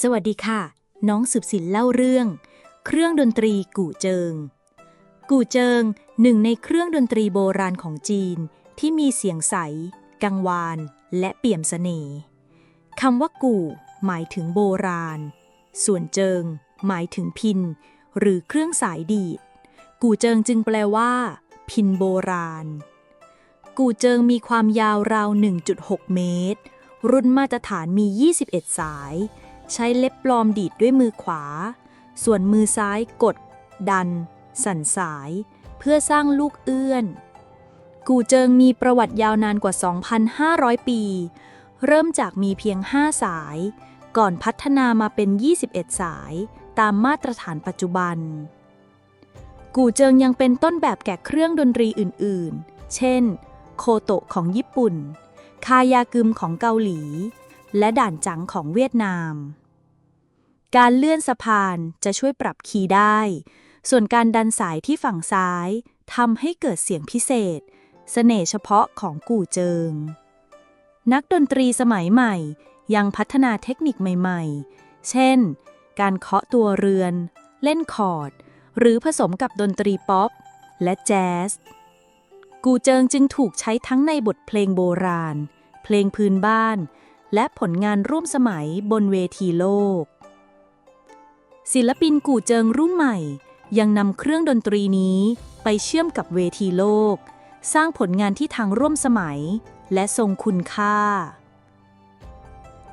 สวัสดีค่ะ น้องสืบสินเล่าเรื่อง เครื่องดนตรีกู่เจิง กู่เจิงหนึ่งในเครื่องดนตรีโบราณของจีนที่มีเสียงใส กังวาน และเปี่ยมเสน่ห์คำว่ากู่ หมายถึงโบราณ ส่วนเจิง หมายถึงพิน หรือเครื่องสายดีด กู่เจิงจึงแปลว่า พินโบราณ กู่เจิงมีความยาวราว 1.6 เมตร รุ่นมาตรฐานมี 21 สาย ใช้เล็บปลอมดีดด้วยมือขวา ส่วนมือซ้ายกด ดัน สั่นสาย เพื่อสร้างลูกเอื้อน กูเจิงมีประวัติยาวนานกว่า 2,500 ปี เริ่มจากมีเพียง 5 สาย ก่อนพัฒนามาเป็น 21 สาย ตามมาตรฐานปัจจุบัน กูเจิงยังเป็นต้นแบบแก่เครื่องดนตรีอื่น ๆ เช่น โคโตะของญี่ปุ่น คายากึมของเกาหลีและด่านจังของเวียดนาม การเลื่อนสะพานจะช่วยปรับคีย์ได้ ส่วนการดันสายที่ฝั่งซ้ายทำให้เกิดเสียงพิเศษเสน่ห์เฉพาะของกู่เจิง นักดนตรีสมัยใหม่ยังพัฒนาเทคนิคใหม่ๆ เช่น การเคาะตัวเรือน เล่นคอร์ด หรือผสมกับดนตรีป๊อป และแจ๊ส กูเจิงจึงถูกใช้ทั้งในบทเพลงโบราณ เพลงพื้นบ้าน และผลงานร่วมสมัยบนเวทีโลก ศิลปินกู่เจิงรุ่นใหม่ ยังนำเครื่องดนตรีนี้ไปเชื่อมกับเวทีโลก สร้างผลงานที่ทางร่วมสมัย และทรงคุณค่า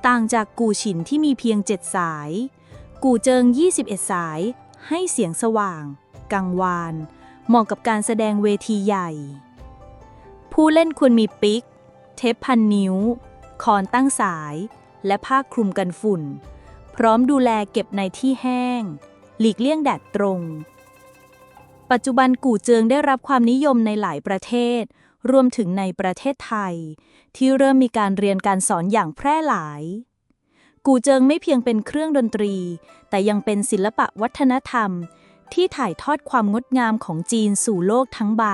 ต่างจากกู่ฉินที่มีเพียง 7 สาย กู่เจิง 21 สาย ให้เสียงสว่าง กังวาน เหมาะกับการแสดงเวทีใหญ่ ผู้เล่นควรมีปิก เทปพันนิ้วคอนตั้งสาย และผ้าคลุมกันฝุ่น พร้อมดูแลเก็บในที่แห้ง หลีกเลี่ยงแดดตรง ปัจจุบันกู่เจิงได้รับความนิยมในหลายประเทศ รวมถึงในประเทศไทย ที่เริ่มมีการเรียนการสอนอย่างแพร่หลาย กู่เจิงไม่เพียงเป็นเครื่องดนตรี แต่ยังเป็นศิลปะวัฒนธรรม ที่ถ่ายทอดความงดงามของจีนสู่โลกทั้งใบ